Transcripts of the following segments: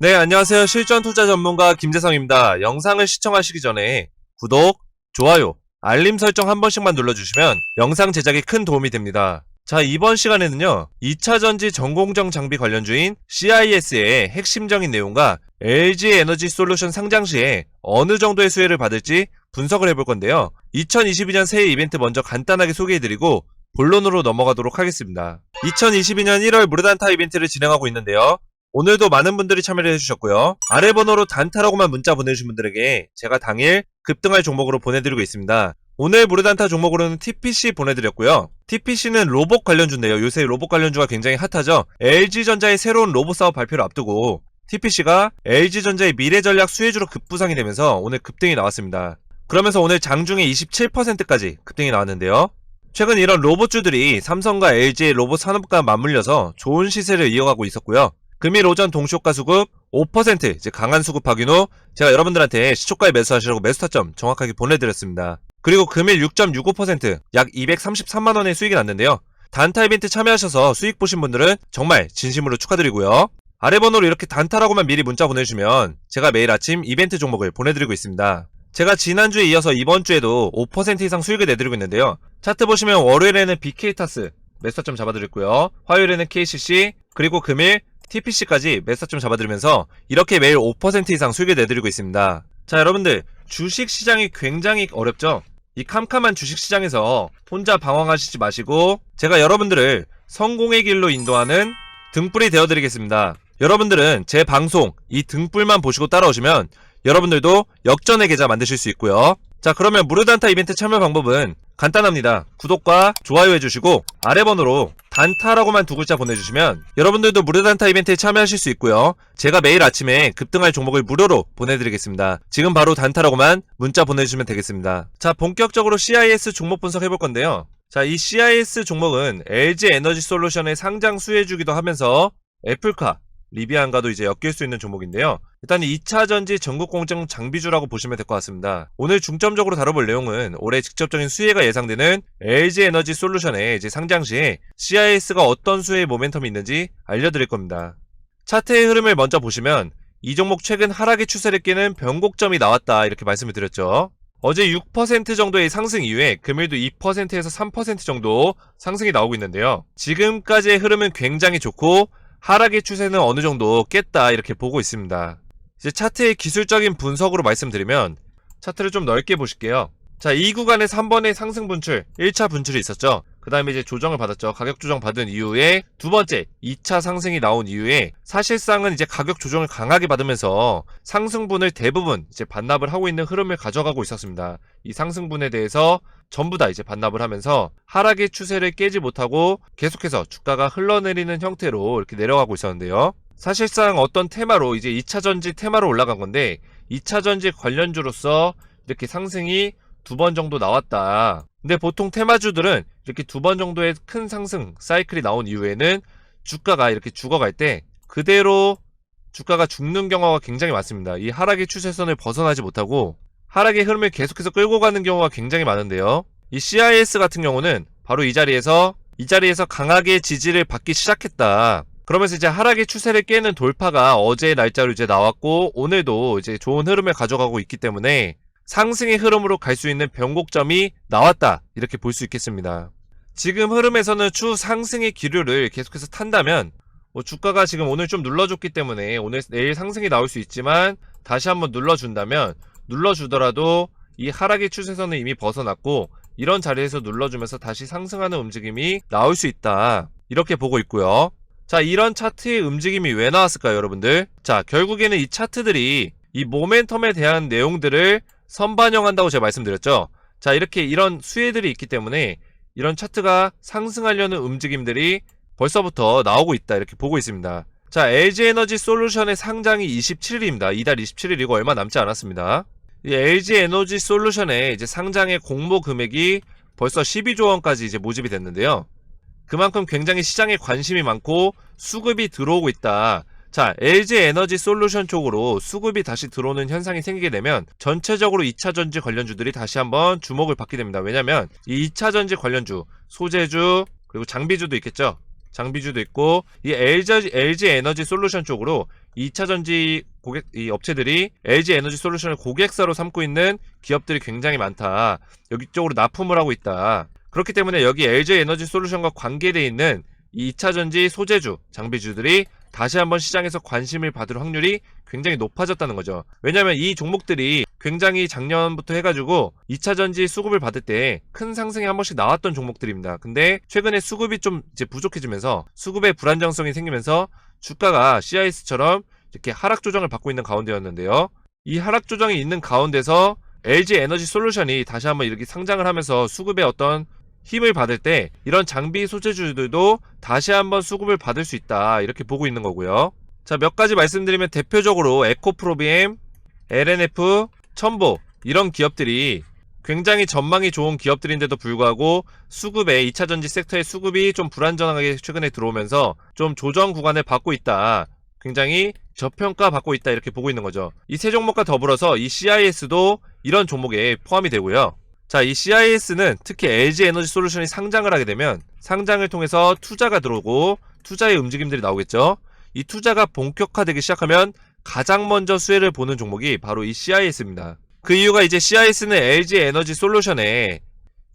네, 안녕하세요. 실전 투자 전문가 김재성입니다. 영상을 시청하시기 전에 구독, 좋아요, 알림 설정 한 번씩만 눌러주시면 영상 제작에 큰 도움이 됩니다. 자, 이번 시간에는요, 2차 전지 전공정 장비 관련주인 CIS의 핵심적인 내용과 LG 에너지 솔루션 상장 시에 어느 정도의 수혜를 받을지 분석을 해볼 건데요. 2022년 새해 이벤트 먼저 간단하게 소개해드리고 본론으로 넘어가도록 하겠습니다. 2022년 1월 무르단타 이벤트를 진행하고 있는데요. 오늘도 많은 분들이 참여를 해주셨고요. 아래 번호로 단타라고만 문자 보내주신 분들에게 제가 당일 급등할 종목으로 보내드리고 있습니다. 오늘 무르단타 종목으로는 TPC 보내드렸고요. TPC는 로봇 관련주인데요. 요새 로봇 관련주가 굉장히 핫하죠. LG전자의 새로운 로봇 사업 발표를 앞두고 TPC가 LG전자의 미래 전략 수혜주로 급부상이 되면서 오늘 급등이 나왔습니다. 그러면서 오늘 장중에 27%까지 급등이 나왔는데요. 최근 이런 로봇주들이 삼성과 LG의 로봇 산업과 맞물려서 좋은 시세를 이어가고 있었고요. 금일 오전 동시효과 수급 5% 이제 강한 수급 확인 후 제가 여러분들한테 시초가에 매수하시라고 매수 타점 정확하게 보내드렸습니다. 그리고 금일 6.65%약 233만원의 수익이 났는데요. 단타 이벤트 참여하셔서 수익 보신 분들은 정말 진심으로 축하드리고요. 아래 번호로 이렇게 단타라고만 미리 문자 보내주시면 제가 매일 아침 이벤트 종목을 보내드리고 있습니다. 제가 지난주에 이어서 이번 주에도 5% 이상 수익을 내드리고 있는데요. 차트 보시면 월요일에는 BK타스 매수점 잡아드렸고요. 화요일에는 KCC 그리고 금일 TPC까지 매수점 잡아드리면서 이렇게 매일 5% 이상 수익을 내드리고 있습니다. 자 여러분들 주식 시장이 굉장히 어렵죠? 이 캄캄한 주식 시장에서 혼자 방황하시지 마시고 제가 여러분들을 성공의 길로 인도하는 등불이 되어드리겠습니다. 여러분들은 제 방송 이 등불만 보시고 따라오시면 여러분들도 역전의 계좌 만드실 수 있고요. 자 그러면 무료단타 이벤트 참여 방법은 간단합니다. 구독과 좋아요 해주시고 아래 번호로 단타라고만 두 글자 보내주시면 여러분들도 무료단타 이벤트에 참여하실 수 있고요. 제가 매일 아침에 급등할 종목을 무료로 보내드리겠습니다. 지금 바로 단타라고만 문자 보내주시면 되겠습니다. 자 본격적으로 CIS 종목 분석 해볼 건데요. 자 이 CIS 종목은 LG 에너지 솔루션의 상장 수혜주기도 하면서 애플카 리비안과도 이제 엮일 수 있는 종목인데요. 일단 2차 전지 전국 공정 장비주라고 보시면 될 것 같습니다. 오늘 중점적으로 다뤄볼 내용은 올해 직접적인 수혜가 예상되는 LG 에너지 솔루션의 이제 상장 시에 CIS가 어떤 수혜의 모멘텀이 있는지 알려드릴 겁니다. 차트의 흐름을 먼저 보시면 이 종목 최근 하락의 추세를 깨는 변곡점이 나왔다 이렇게 말씀을 드렸죠. 어제 6% 정도의 상승 이후에 금일도 2%에서 3% 정도 상승이 나오고 있는데요. 지금까지의 흐름은 굉장히 좋고 하락의 추세는 어느 정도 깼다 이렇게 보고 있습니다. 이제 차트의 기술적인 분석으로 말씀드리면 차트를 좀 넓게 보실게요. 자, 이 구간에서 한 번의 상승 분출, 1차 분출이 있었죠. 그 다음에 이제 조정을 받았죠. 가격 조정 받은 이후에 두 번째, 2차 상승이 나온 이후에 사실상은 이제 가격 조정을 강하게 받으면서 상승분을 대부분 이제 반납을 하고 있는 흐름을 가져가고 있었습니다. 이 상승분에 대해서 전부 다 이제 반납을 하면서 하락의 추세를 깨지 못하고 계속해서 주가가 흘러내리는 형태로 이렇게 내려가고 있었는데요. 사실상 어떤 테마로 이제 2차 전지 테마로 올라간 건데 2차 전지 관련주로서 이렇게 상승이 두 번 정도 나왔다. 근데 보통 테마주들은 이렇게 두 번 정도의 큰 상승 사이클이 나온 이후에는 주가가 이렇게 죽어갈 때 그대로 주가가 죽는 경우가 굉장히 많습니다. 이 하락의 추세선을 벗어나지 못하고 하락의 흐름을 계속해서 끌고 가는 경우가 굉장히 많은데요. 이 CIS 같은 경우는 바로 이 자리에서 이 자리에서 강하게 지지를 받기 시작했다. 그러면서 이제 하락의 추세를 깨는 돌파가 어제 날짜로 이제 나왔고 오늘도 이제 좋은 흐름을 가져가고 있기 때문에 상승의 흐름으로 갈 수 있는 변곡점이 나왔다. 이렇게 볼 수 있겠습니다. 지금 흐름에서는 추 상승의 기류를 계속해서 탄다면 뭐 주가가 지금 오늘 좀 눌러줬기 때문에 오늘 내일 상승이 나올 수 있지만 다시 한번 눌러준다면 눌러주더라도 이 하락의 추세선은 이미 벗어났고 이런 자리에서 눌러주면서 다시 상승하는 움직임이 나올 수 있다. 이렇게 보고 있고요. 자, 이런 차트의 움직임이 왜 나왔을까요, 여러분들? 자, 결국에는 이 차트들이 이 모멘텀에 대한 내용들을 선반영한다고 제가 말씀드렸죠. 자, 이렇게 이런 수혜들이 있기 때문에 이런 차트가 상승하려는 움직임들이 벌써부터 나오고 있다. 이렇게 보고 있습니다. 자, LG 에너지 솔루션의 상장이 27일입니다. 이달 27일이고 얼마 남지 않았습니다. 이 LG 에너지 솔루션의 이제 상장의 공모 금액이 벌써 12조 원까지 이제 모집이 됐는데요. 그만큼 굉장히 시장에 관심이 많고 수급이 들어오고 있다. 자, LG 에너지 솔루션 쪽으로 수급이 다시 들어오는 현상이 생기게 되면 전체적으로 2차 전지 관련주들이 다시 한번 주목을 받게 됩니다. 왜냐면 이 2차 전지 관련주, 소재주, 그리고 장비주도 있겠죠. 장비주도 있고 이 LG, LG 에너지 솔루션 쪽으로 2차 전지 고객 이 업체들이 LG 에너지 솔루션을 고객사로 삼고 있는 기업들이 굉장히 많다. 여기 쪽으로 납품을 하고 있다. 그렇기 때문에 여기 LG 에너지 솔루션과 관계돼 있는 이 2차 전지 소재주, 장비주들이 다시 한번 시장에서 관심을 받을 확률이 굉장히 높아졌다는 거죠. 왜냐하면 이 종목들이 굉장히 작년부터 해가지고 2차 전지 수급을 받을 때 큰 상승이 한 번씩 나왔던 종목들입니다. 근데 최근에 수급이 좀 이제 부족해지면서 수급의 불안정성이 생기면서 주가가 CIS처럼 이렇게 하락 조정을 받고 있는 가운데였는데요. 이 하락 조정이 있는 가운데서 LG 에너지 솔루션이 다시 한번 이렇게 상장을 하면서 수급의 어떤 힘을 받을 때 이런 장비 소재주들도 다시 한번 수급을 받을 수 있다 이렇게 보고 있는 거고요. 자 몇 가지 말씀드리면 대표적으로 에코프로비엠, LNF, 첨보 이런 기업들이 굉장히 전망이 좋은 기업들인데도 불구하고 수급에 2차 전지 섹터의 수급이 좀 불안정하게 최근에 들어오면서 좀 조정 구간을 받고 있다. 굉장히 저평가 받고 있다 이렇게 보고 있는 거죠. 이 세 종목과 더불어서 이 CIS도 이런 종목에 포함이 되고요. 자, 이 CIS는 특히 LG 에너지 솔루션이 상장을 하게 되면 상장을 통해서 투자가 들어오고 투자의 움직임들이 나오겠죠. 이 투자가 본격화되기 시작하면 가장 먼저 수혜를 보는 종목이 바로 이 CIS입니다. 그 이유가 이제 CIS는 LG 에너지 솔루션에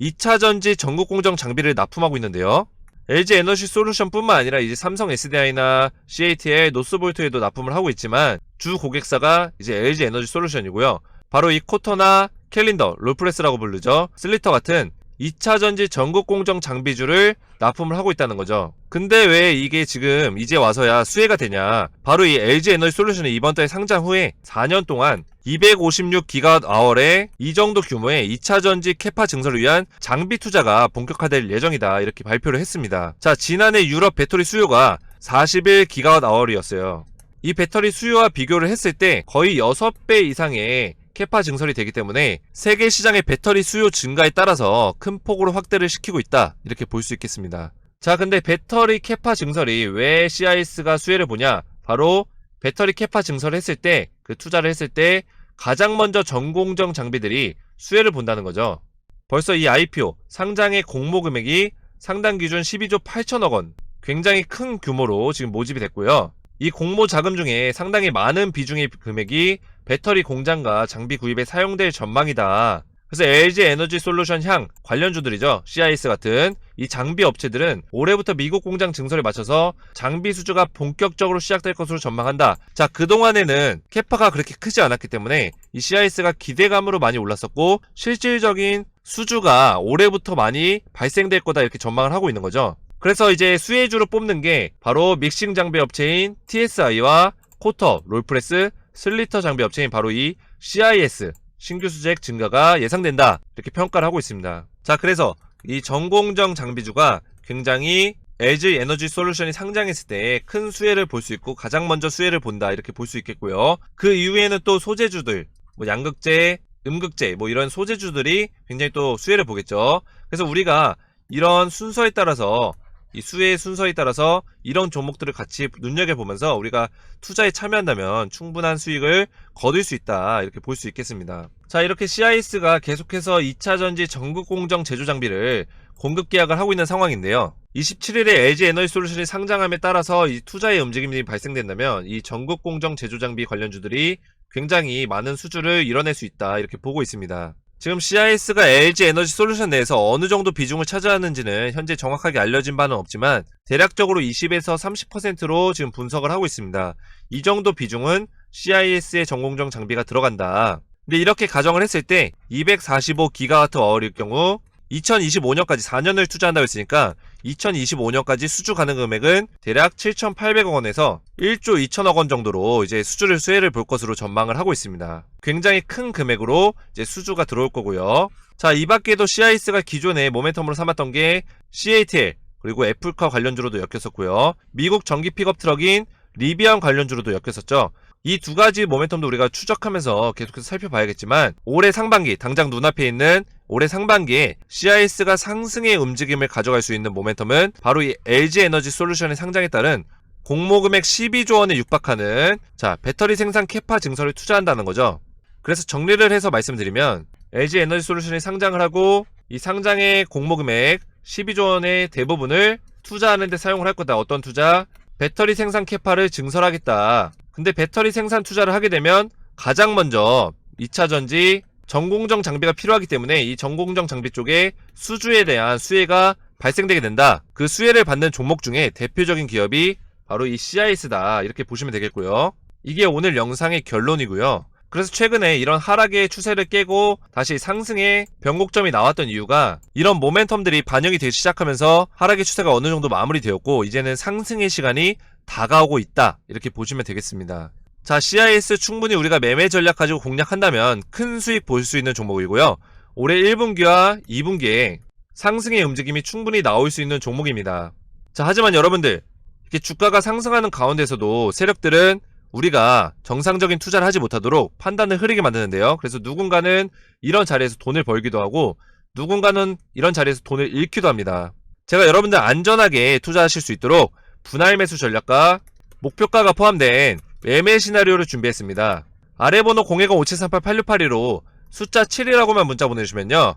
2차 전지 전국 공정 장비를 납품하고 있는데요. LG 에너지 솔루션뿐만 아니라 이제 삼성 SDI나 CATL, 노스볼트에도 납품을 하고 있지만 주 고객사가 이제 LG 에너지 솔루션이고요. 바로 이 코터나 캘린더, 롤프레스라고 부르죠. 슬리터 같은 2차 전지 전국 공정 장비주를 납품을 하고 있다는 거죠. 근데 왜 이게 지금 이제 와서야 수혜가 되냐? 바로 이 LG 에너지 솔루션이 이번 달에 상장 후에 4년 동안 256기가와트 아워의 이 정도 규모의 2차 전지 캐파 증설을 위한 장비 투자가 본격화될 예정이다. 이렇게 발표를 했습니다. 자, 지난해 유럽 배터리 수요가 41기가와트 아워이었어요. 이 배터리 수요와 비교를 했을 때 거의 6배 이상의 캐파 증설이 되기 때문에 세계 시장의 배터리 수요 증가에 따라서 큰 폭으로 확대를 시키고 있다. 이렇게 볼 수 있겠습니다. 자, 근데 배터리 캐파 증설이 왜 CIS가 수혜를 보냐? 바로 배터리 캐파 증설을 했을 때, 그 투자를 했을 때 가장 먼저 전공정 장비들이 수혜를 본다는 거죠. 벌써 이 IPO 상장의 공모 금액이 상당 기준 12조 8천억 원, 굉장히 큰 규모로 지금 모집이 됐고요. 이 공모 자금 중에 상당히 많은 비중의 금액이 배터리 공장과 장비 구입에 사용될 전망이다. 그래서 LG 에너지 솔루션 향 관련주들이죠. CIS 같은 이 장비 업체들은 올해부터 미국 공장 증설에 맞춰서 장비 수주가 본격적으로 시작될 것으로 전망한다. 자, 그동안에는 캐파가 그렇게 크지 않았기 때문에 이 CIS가 기대감으로 많이 올랐었고 실질적인 수주가 올해부터 많이 발생될 거다 이렇게 전망을 하고 있는 거죠. 그래서 이제 수혜주로 뽑는 게 바로 믹싱 장비 업체인 TSI와 코터, 롤프레스, 슬리터 장비 업체인 바로 이 CIS 신규 수주액 증가가 예상된다 이렇게 평가를 하고 있습니다. 자 그래서 이 전공정 장비주가 굉장히 LG 에너지 솔루션이 상장했을 때 큰 수혜를 볼 수 있고 가장 먼저 수혜를 본다 이렇게 볼 수 있겠고요. 그 이후에는 또 소재주들 뭐 양극재, 음극재 뭐 이런 소재주들이 굉장히 또 수혜를 보겠죠. 그래서 우리가 이런 순서에 따라서 이 수혜의 순서에 따라서 이런 종목들을 같이 눈여겨보면서 우리가 투자에 참여한다면 충분한 수익을 거둘 수 있다 이렇게 볼 수 있겠습니다. 자 이렇게 CIS가 계속해서 2차 전지 전국 공정 제조 장비를 공급 계약을 하고 있는 상황인데요. 27일에 LG 에너지 솔루션이 상장함에 따라서 이 투자의 움직임이 발생된다면 이 전국 공정 제조 장비 관련주들이 굉장히 많은 수주를 이뤄낼 수 있다 이렇게 보고 있습니다. 지금 CIS가 LG 에너지 솔루션 내에서 어느 정도 비중을 차지하는지는 현재 정확하게 알려진 바는 없지만 대략적으로 20에서 30%로 지금 분석을 하고 있습니다. 이 정도 비중은 CIS의 전공정 장비가 들어간다. 근데 이렇게 가정을 했을 때 245기가와트 어워일 경우 2025년까지 4년을 투자한다고 했으니까 2025년까지 수주 가능 금액은 대략 7,800억 원에서 1조 2천억 원 정도로 이제 수주를 수혜를 볼 것으로 전망을 하고 있습니다. 굉장히 큰 금액으로 이제 수주가 들어올 거고요. 자, 이 밖에도 CIS가 기존에 모멘텀으로 삼았던 게 CATL 그리고 애플카 관련주로도 엮였었고요. 미국 전기 픽업 트럭인 리비안 관련주로도 엮였었죠. 이 두 가지 모멘텀도 우리가 추적하면서 계속해서 살펴봐야겠지만 올해 상반기 당장 눈앞에 있는 올해 상반기에 CIS가 상승의 움직임을 가져갈 수 있는 모멘텀은 바로 이 LG 에너지 솔루션의 상장에 따른 공모금액 12조 원에 육박하는 자 배터리 생산 캐파 증설을 투자한다는 거죠. 그래서 정리를 해서 말씀드리면 LG 에너지 솔루션이 상장을 하고 이 상장의 공모금액 12조 원의 대부분을 투자하는 데 사용을 할 거다. 어떤 투자? 배터리 생산 캐파를 증설하겠다. 근데 배터리 생산 투자를 하게 되면 가장 먼저 2차 전지 전공정 장비가 필요하기 때문에 이 전공정 장비 쪽에 수주에 대한 수혜가 발생되게 된다. 그 수혜를 받는 종목 중에 대표적인 기업이 바로 이 CIS다. 이렇게 보시면 되겠고요. 이게 오늘 영상의 결론이고요. 그래서 최근에 이런 하락의 추세를 깨고 다시 상승의 변곡점이 나왔던 이유가 이런 모멘텀들이 반영이 되기 시작하면서 하락의 추세가 어느 정도 마무리되었고 이제는 상승의 시간이 다가오고 있다. 이렇게 보시면 되겠습니다. 자, CIS 충분히 우리가 매매 전략 가지고 공략한다면 큰 수익 볼 수 있는 종목이고요. 올해 1분기와 2분기에 상승의 움직임이 충분히 나올 수 있는 종목입니다. 자, 하지만 여러분들, 이렇게 주가가 상승하는 가운데서도 세력들은 우리가 정상적인 투자를 하지 못하도록 판단을 흐리게 만드는데요. 그래서 누군가는 이런 자리에서 돈을 벌기도 하고 누군가는 이런 자리에서 돈을 잃기도 합니다. 제가 여러분들 안전하게 투자하실 수 있도록 분할 매수 전략과 목표가가 포함된 매매 시나리오를 준비했습니다. 아래 번호 010-5738-8682로 숫자 7이라고만 문자 보내주시면요.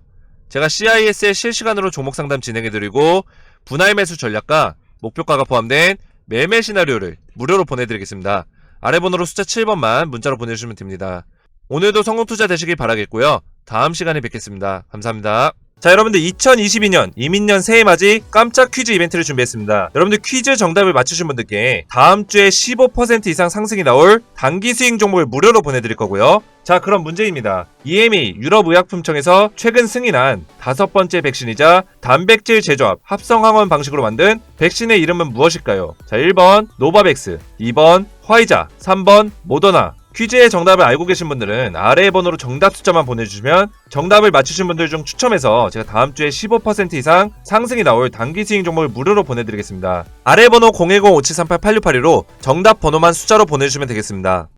제가 CIS의 실시간으로 종목 상담 진행해드리고 분할 매수 전략과 목표가가 포함된 매매 시나리오를 무료로 보내드리겠습니다. 아래 번호로 숫자 7번만 문자로 보내주시면 됩니다. 오늘도 성공 투자 되시길 바라겠고요. 다음 시간에 뵙겠습니다. 감사합니다. 자, 여러분들 2022년 이민년 새해 맞이 깜짝 퀴즈 이벤트를 준비했습니다. 여러분들 퀴즈 정답을 맞추신 분들께 다음 주에 15% 이상 상승이 나올 단기 수익 종목을 무료로 보내드릴 거고요. 자, 그럼 문제입니다. EMA 유럽의약품청에서 최근 승인한 다섯 번째 백신이자 단백질 제조합 합성항원 방식으로 만든 백신의 이름은 무엇일까요? 자, 1번 노바백스, 2번 화이자, 3번 모더나, 퀴즈의 정답을 알고 계신 분들은 아래의 번호로 정답 숫자만 보내주시면 정답을 맞추신 분들 중 추첨해서 제가 다음 주에 15% 이상 상승이 나올 단기 스윙 종목을 무료로 보내드리겠습니다. 아래 번호 010-5738-8682로 정답 번호만 숫자로 보내주시면 되겠습니다.